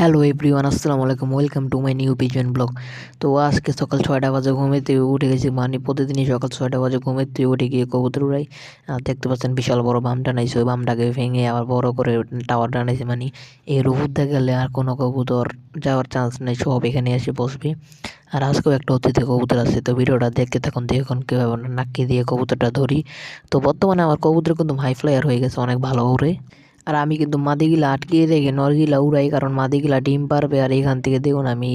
Hello everyone আসসালামু আলাইকুম welcome to my new pigeon blog তো আজকে সকাল ছয়টা বাজে ঘুমেতে উঠে গেছি মানে প্রতিদিনই সকাল ছয়টা বাজে ঘুমেতে উঠে গিয়ে কবুতর উড়াই। দেখতে পাচ্ছেন বিশাল বড় বাম টানাইছে, ওই বামটাকে ভেঙে আবার বড় করে টাওয়ার টানাইছে মানে এর উপর গেলে আর কোনো কবুতর যাওয়ার চান্স নেই, সব এখানে এসে বসবে। আর আজকেও একটা অতিথি কবুতর আছে, তো ভিডিওটা দেখতে থাকুন দেখুন কীভাবে নাকি দিয়ে কবুতরটা ধরি। তো বর্তমানে আমার কবুতর কিন্তু হাই ফ্লায়ার হয়ে গেছে, অনেক ভালো উড়ে আর আমি কিন্তু মাদিগুলা আটকিয়ে রেখে নরগিলা উড়াই, কারণ মাদিগুলা ডিম পারবে আর এখান থেকে দেখুন আমি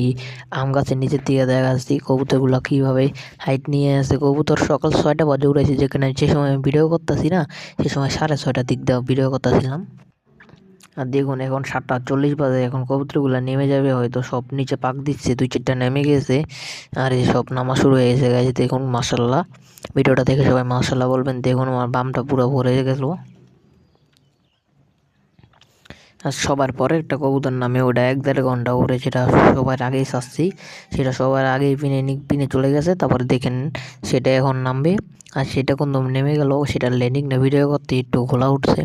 আম গাছের নিচের দিকে দেখাচ্ছি কবুতরগুলো কীভাবে হাইট নিয়ে আসে কবুতর সকাল ছয়টা বাজে উড়াইছি যেখানে যে সময় আমি ভিডিও করতেছি না, সে সময় সাড়ে ছয়টার দিক দিয়ে ভিডিও করতেছিলাম। আর দেখুন এখন সাতটা চল্লিশ বাজে, এখন কবুতরগুলো নেমে যাবে, হয়তো সব নিচে পাক দিচ্ছে, দুই চারটা নেমে গেছে, আর এই সব নামা শুরু হয়ে গেছে। গেছে দেখুন মাসাল্লাহ ভিডিওটা দেখে সবাই মাসাল্লাহ বলবেন, দেখুন আমার বামটা পুরো ভরে গেছিল আর সবার পরে একটা কবুতর নামে ওটা এক দেড় ঘণ্টা উড়ে সেটা সবার আগেই শাস্তি। সেটা সবার আগেই পিনে পিনে চলে গেছে, তারপরে দেখেন সেটা এখন নামবে। আর সেটা কোন নেমে গেল, সেটা ল্যান্ডিং না, ভিডিও করতে একটু ঘোলা উঠছে।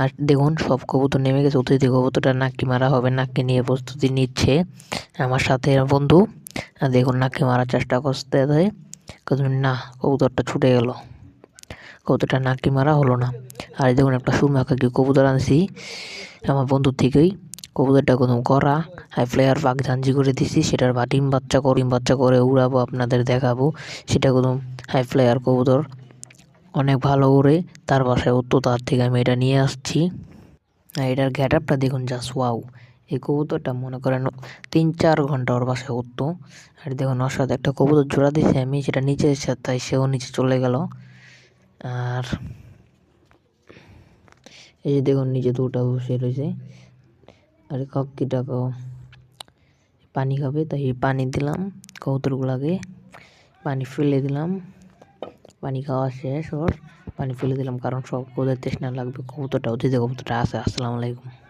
আর দেখুন, সব কবুতর নেমে গেছে, অতিথি কবুতরটা নাকি মারা হবে নাকি নিয়ে প্রস্তুতি নিচ্ছে আমার সাথে বন্ধু। আর দেখুন নাকি মারার চেষ্টা করতে না, কবুতরটা ছুটে গেল। কবুতরটা নাকি মারা হলো না। আর দেখুন একটা সুরমা কাকি কবুতর আনছি। আমার বন্ধুর থেকেই। কবুতরটা কোনো করা হাই ফ্লেয়ার পাক ঝাঞ্জি করে দিছি। সেটার বা ডিম বাচ্চা করিম বাচ্চা করে উড়াবো, আপনাদের দেখাবো। সেটা কোনো হাই ফ্লেয়ার কবুতর। অনেক ভালো উড়ে তার বাসায় উঠতো তার থেকে আমি এটা নিয়ে আসছি। আর এটার গ্যাট আপটা দেখুন জাস্ট ওয়াও এই কবুতরটা মনে করেন তিন চার ঘণ্টা ওর বাসায় উঠতো। আর দেখুন ওর সাথে একটা কবুতর জোড়া দিয়েছি আমি। সেটা নিচে তাই সেও নিচে চলে গেল। আর এই যে দেখুন, নিচে দুটা বসে রয়েছে। আর কক্কিটাকে পানি খাবে, তাই পানি দিলাম। কৌতুরগুলাকে পানি ফেলে দিলাম। পানি খাওয়া শেষ, ওর পানি ফেলে দিলাম, কারণ সব কোদের তৃষ্ণা লাগবে। কবুতরটা অতিথি কবুতরটা আছে, আসসালামু আলাইকুম।